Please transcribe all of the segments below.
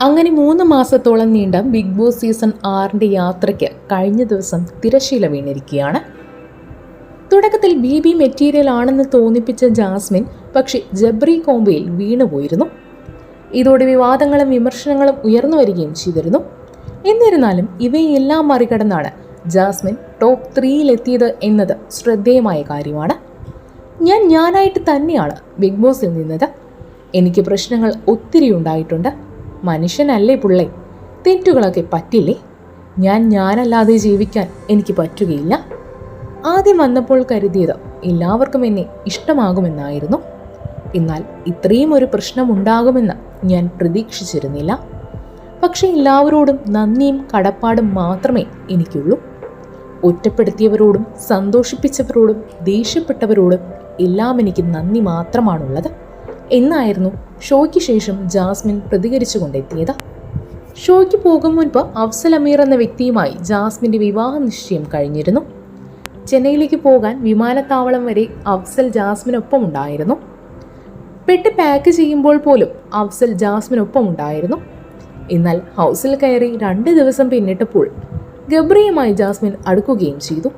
അങ്ങനെ മൂന്ന് മാസത്തോളം നീണ്ട ബിഗ് ബോസ് സീസൺ ആറിന്റെ യാത്രയ്ക്ക് കഴിഞ്ഞ ദിവസം തിരശീല വീണിരിക്കുകയാണ്. തുടക്കത്തിൽ ബി ബി മെറ്റീരിയൽ ആണെന്ന് തോന്നിപ്പിച്ച ജാസ്മിൻ പക്ഷേ ജബ്രി കോംബയിൽ വീണുപോയിരുന്നു ഇതോടെ വിവാദങ്ങളും വിമർശനങ്ങളും ഉയർന്നു വരികയും ചെയ്തിരുന്നു. എന്നിരുന്നാലും ഇവയെല്ലാം മറികടന്നാണ് ജാസ്മിൻ ടോപ്പ് ത്രീയിലെത്തിയത് എന്നത് ശ്രദ്ധേയമായ കാര്യമാണ്. ഞാൻ ഞാനായിട്ട് തന്നെയാണ് ബിഗ് ബോസിൽ നിന്നത്. എനിക്ക് പ്രശ്നങ്ങൾ ഒത്തിരി ഉണ്ടായിട്ടുണ്ട്. മനുഷ്യനല്ലേ പുള്ളേ? തെറ്റുകളൊക്കെ പറ്റില്ലേ? ഞാൻ ഞാനല്ലാതെ ജീവിക്കാൻ എനിക്ക് പറ്റുകയില്ല. ആദ്യം വന്നപ്പോൾ കരുതിയത് എല്ലാവർക്കും എന്നെ ഇഷ്ടമാകുമെന്നായിരുന്നു. എന്നാൽ ഇത്രയും ഒരു പ്രശ്നമുണ്ടാകുമെന്ന് ഞാൻ പ്രതീക്ഷിച്ചിരുന്നില്ല. പക്ഷേ എല്ലാവരോടും നന്ദിയും കടപ്പാടും മാത്രമേ എനിക്കുള്ളൂ. ഒറ്റപ്പെടുത്തിയവരോടും സന്തോഷിപ്പിച്ചവരോടും ദേഷ്യപ്പെട്ടവരോടും എല്ലാം എനിക്ക് നന്ദി മാത്രമാണുള്ളത്. എന്നായിരുന്നു ഷോയ്ക്ക് ശേഷം ജാസ്മിൻ പ്രതികരിച്ചു കൊണ്ടെത്തിയത് ഷോയ്ക്ക് പോകും മുൻപ് അഫ്സൽ അമീർ എന്ന വ്യക്തിയുമായി ജാസ്മിന്റെ വിവാഹ നിശ്ചയം കഴിഞ്ഞിരുന്നു. ചെന്നൈയിലേക്ക് പോകാൻ വിമാനത്താവളം വരെ അഫ്സൽ ജാസ്മിനൊപ്പം ഉണ്ടായിരുന്നു പെട്ട് പാക്ക് ചെയ്യുമ്പോൾ പോലും അഫ്സൽ ജാസ്മിനൊപ്പം ഉണ്ടായിരുന്നു എന്നാൽ ഹൗസിൽ കയറി രണ്ട് ദിവസം പിന്നിട്ടപ്പോൾ ഗബ്രിയുമായി ജാസ്മിൻ അടുക്കുകയും ചെയ്തു.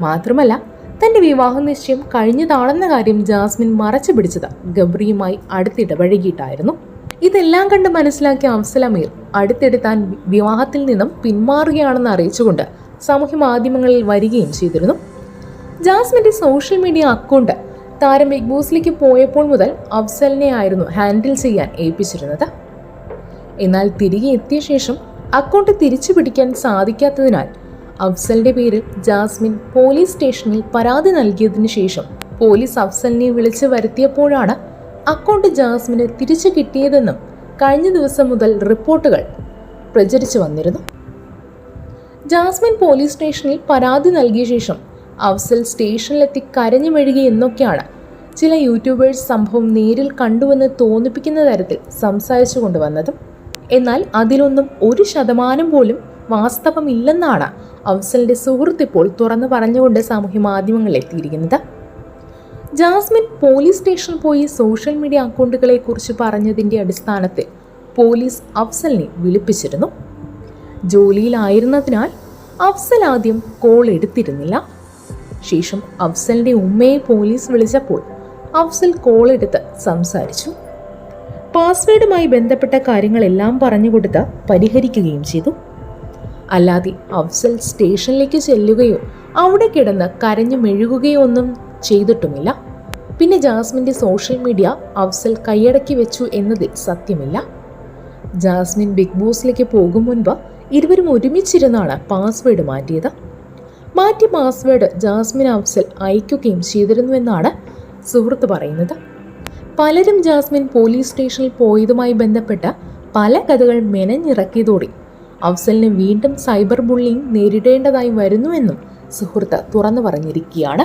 മാത്രമല്ല തന്റെ വിവാഹ നിശ്ചയം കഴിഞ്ഞതാണെന്ന കാര്യം ജാസ്മിൻ മറച്ചു പിടിച്ചത് ഗബ്രിയുമായി അടുത്തിടപഴകിയിട്ടായിരുന്നു. ഇതെല്ലാം കണ്ട് മനസ്സിലാക്കിയ അഫ്സലമീർ അടുത്തിടെ താൻ വിവാഹത്തിൽ നിന്നും പിന്മാറുകയാണെന്ന് അറിയിച്ചുകൊണ്ട് സാമൂഹ്യ മാധ്യമങ്ങളിൽ വരികയും ചെയ്തിരുന്നു. ജാസ്മിന്റെ സോഷ്യൽ മീഡിയ അക്കൗണ്ട് താരം ബിഗ് ബോസിലേക്ക് പോയപ്പോൾ മുതൽ അഫ്സലിനെ ആയിരുന്നു ഹാൻഡിൽ ചെയ്യാൻ ഏൽപ്പിച്ചിരുന്നത്. എന്നാൽ തിരികെ എത്തിയ ശേഷം അക്കൗണ്ട് തിരിച്ചു പിടിക്കാൻ സാധിക്കാത്തതിനാൽ അഫ്സലിന്റെ പേര് ജാസ്മിൻ പോലീസ് സ്റ്റേഷനിൽ പരാതി നൽകിയതിനു ശേഷം പോലീസ് അഫ്സലിനെ വിളിച്ചു വരുത്തിയപ്പോഴാണ് അക്കൗണ്ട് ജാസ്മിന് തിരിച്ചു കിട്ടിയതെന്നും കഴിഞ്ഞ ദിവസം മുതൽ റിപ്പോർട്ടുകൾ പ്രചരിച്ചു വന്നിരുന്നു. ജാസ്മിൻ പോലീസ് സ്റ്റേഷനിൽ പരാതി നൽകിയ ശേഷം അഫ്സൽ സ്റ്റേഷനിലെത്തി കരഞ്ഞു മെഴുകി എന്നൊക്കെയാണ് ചില യൂട്യൂബേഴ്സ് സംഭവം നേരിൽ കണ്ടുവെന്ന് തോന്നിപ്പിക്കുന്ന തരത്തിൽ സംസാരിച്ചു കൊണ്ടുവന്നതും. എന്നാൽ അതിലൊന്നും ഒരു ശതമാനം പോലും വാസ്തവമില്ലെന്നാണ് അഫ്സലിന്റെ സുഹൃത്ത് ഇപ്പോൾ തുറന്നു പറഞ്ഞുകൊണ്ട് സാമൂഹ്യ മാധ്യമങ്ങളിൽ എത്തിയിരിക്കുന്നത്. ജാസ്മിൻ പോലീസ് സ്റ്റേഷനിൽ പോയി സോഷ്യൽ മീഡിയ അക്കൗണ്ടുകളെ കുറിച്ച് പറഞ്ഞതിന്റെ അടിസ്ഥാനത്തിൽ പോലീസ് അഫ്സലിനെ വിളിപ്പിച്ചിരുന്നു. ജോലിയിലായിരുന്നതിനാൽ അഫ്സൽ ആദ്യം കോൾ എടുത്തിരുന്നില്ല. ശേഷം അഫ്സലിന്റെ ഉമ്മയെ പോലീസ് വിളിച്ചപ്പോൾ അഫ്സൽ കോൾ എടുത്ത് സംസാരിച്ചു. പാസ്വേഡുമായി ബന്ധപ്പെട്ട കാര്യങ്ങളെല്ലാം പറഞ്ഞുകൊടുത്ത് പരിഹരിക്കുകയും ചെയ്തു. അല്ലാതെ അഫ്സൽ സ്റ്റേഷനിലേക്ക് ചെല്ലുകയോ അവിടെ കിടന്ന് കരഞ്ഞു മെഴുകുകയോ ഒന്നും ചെയ്തിട്ടുമില്ല. പിന്നെ ജാസ്മിന്റെ സോഷ്യൽ മീഡിയ അഫ്സൽ കൈയടക്കി വെച്ചു എന്നതിൽ സത്യമില്ല. ജാസ്മിൻ ബിഗ് ബോസിലേക്ക് പോകും മുൻപ് ഇരുവരും ഒരുമിച്ചിരുന്നാണ് പാസ്വേഡ് മാറ്റിയത്. മാറ്റിയ പാസ്വേഡ് ജാസ്മിൻ അഫ്സൽ അയക്കുകയും ചെയ്തിരുന്നുവെന്നാണ് സുഹൃത്ത് പറയുന്നത്. പലരും ജാസ്മിൻ പോലീസ് സ്റ്റേഷനിൽ പോയതുമായി ബന്ധപ്പെട്ട് പല കഥകൾ മെനഞ്ഞിറക്കിയതോടെ അഫ്സലിന് വീണ്ടും സൈബർ ബുള്ളിംഗ് നേരിടേണ്ടതായി വരുന്നുവെന്നും സുഹൃത്ത് തുറന്നു പറഞ്ഞിരിക്കുകയാണ്.